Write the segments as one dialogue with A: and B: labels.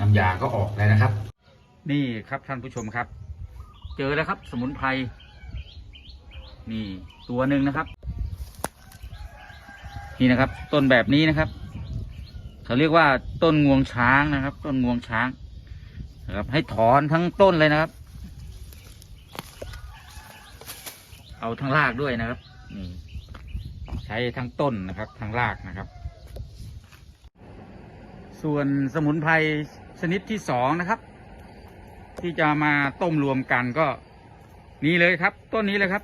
A: น้ำยาก็ออกแล้วนะครับ
B: นี่ครับท่านผู้ชมครับ เจอแล้วครับ สมุนไพรนี่ตัวหนึ่งนะครับ นี่นะครับ ต้นแบบนี้นะครับเขาเรียกว่าต้นงวงช้างนะครับ ต้นงวงช้างนะครับ ให้ถอนทั้งต้นเลยนะครับ เอาทั้งรากด้วยนะครับนี่ใช้ทั้งต้นนะครับ ทั้งรากนะครับ ส่วนสมุนไพรชนิดที่สองนะครับ ที่จะมาต้มรวมกันก็นี่เลยครับ ต้นนี้เลยครับ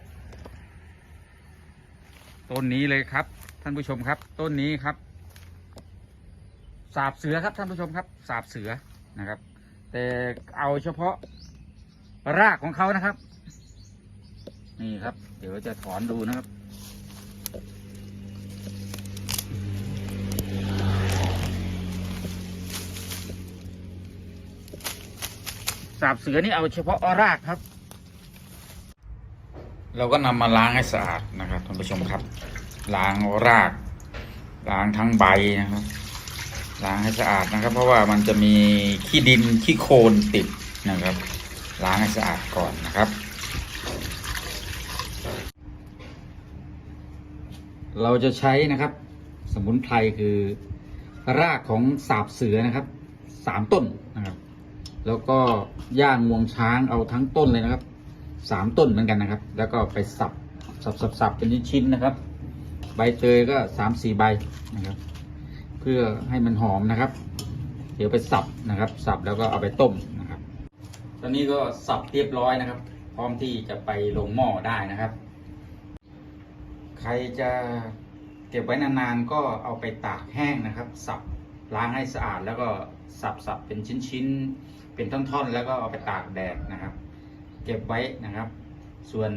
B: ต้นนี้เลยครับ ท่านผู้ชมครับ ต้นนี้ครับ สาบเสือครับท่านผู้ชมครับ สาบเสือนะครับ แต่เอาเฉพาะรากของเขานะครับ นี่ครับ เดี๋ยวจะถอนดูนะครับ สาบเสือนี่เอาเฉพาะอรากครับ เราก็นำมาล้างให้สะอาดนะครับท่านผู้ชมครับ ล้างราก ล้างทั้งใบนะครับ ล้างให้สะอาดนะครับ เพราะว่ามันจะมีขี้ดินขี้โคลนติดนะครับ ล้างให้สะอาดก่อนนะครับ เราจะใช้นะครับ สมุนไพรคือรากของสาบเสือนะครับสามต้นนะครับ แล้วก็ย่างงวงช้างเอาทั้งต้นเลยนะครับสามต้นเหมือนกันนะครับ แล้วก็ไปสับสับสับสับเป็นชิ้นๆนะครับ ใบเตยก็สามสี่ใบนะครับ เพื่อให้มันหอมนะครับ เดี๋ยวไปสับนะครับ สับแล้วก็เอาไปต้มนะครับ ตอนนี้ก็สับเรียบร้อยนะครับ พร้อมที่จะไปลงหม้อได้นะครับ ใครจะเก็บไว้นานๆก็เอาไปตากแห้งนะครับ สับ ล้างให้สะอาดแล้วก็สับสับเป็นชิ้นๆ เป็นท่อนๆ แล้วก็เอาไปตากแดดนะครับ เก็บไว้นะครับ ส่วน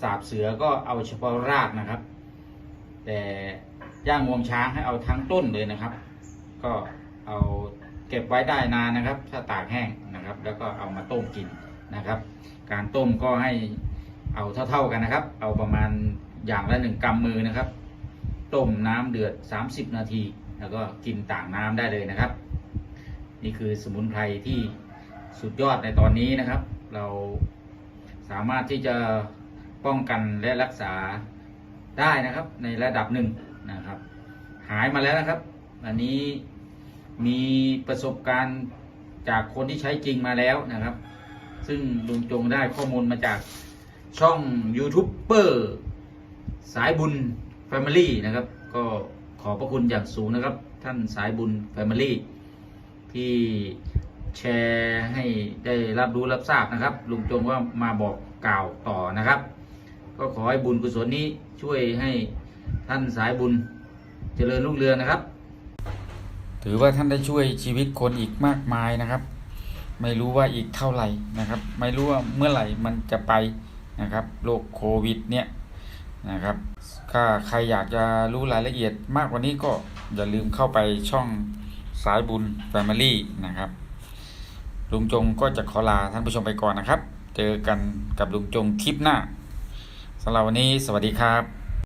B: สาบเสือก็เอาเฉพาะรากนะครับ แต่ย่างงวงช้างให้เอาทั้งต้นเลยนะครับ ก็เอาเก็บไว้ได้นานนะครับ ถ้าตากแห้งนะครับ แล้วก็เอามาต้มกินนะครับ การต้มก็ให้เอาเท่า ๆกันนะครับ เอาประมาณอย่างละหนึ่งกำมือนะครับ ต้มน้ำเดือด 30 นาที แล้วก็กินต่างน้ำได้เลยนะครับ นี่คือสมุนไพรที่สุดยอดในตอนนี้นะครับ เราสามารถที่จะป้องกันและรักษาได้นะครับ ในระดับหนึ่งนะครับ หายมาแล้วนะครับ อันนี้มีประสบการณ์จากคนที่ใช้จริงมาแล้วนะครับ ซึ่งลุงจงได้ข้อมูลมาจากช่องยูทูบเบอร์สายบุญ Family นะครับ ก็ ขอบพระคุณอย่างสูงนะครับ ท่านสายบุญ Family ที่แชร์ให้ได้รับรู้รับทราบนะครับลุงจงว่ามาบอกกล่าวต่อนะครับ ก็ขอให้บุญกุศลนี้ช่วยให้ท่านสายบุญเจริญรุ่งเรืองนะครับ ถือว่าท่านได้ช่วยชีวิตคนอีกมากมายนะครับ ไม่รู้ว่าอีกเท่าไหร่นะครับ ไม่รู้ว่าเมื่อไหร่มันจะไปนะครับโรคโควิดเนี่ยนะครับ ถ้าใครอยากจะรู้รายละเอียดมากกว่านี้ก็อย่าลืมเข้าไปช่องสายบุญ Family นะครับ ลุงจงก็จะขอลาท่านผู้ชมไปก่อนนะครับ เจอกันกับลุงจงคลิปหน้าสำหรับวันนี้สวัสดีครับ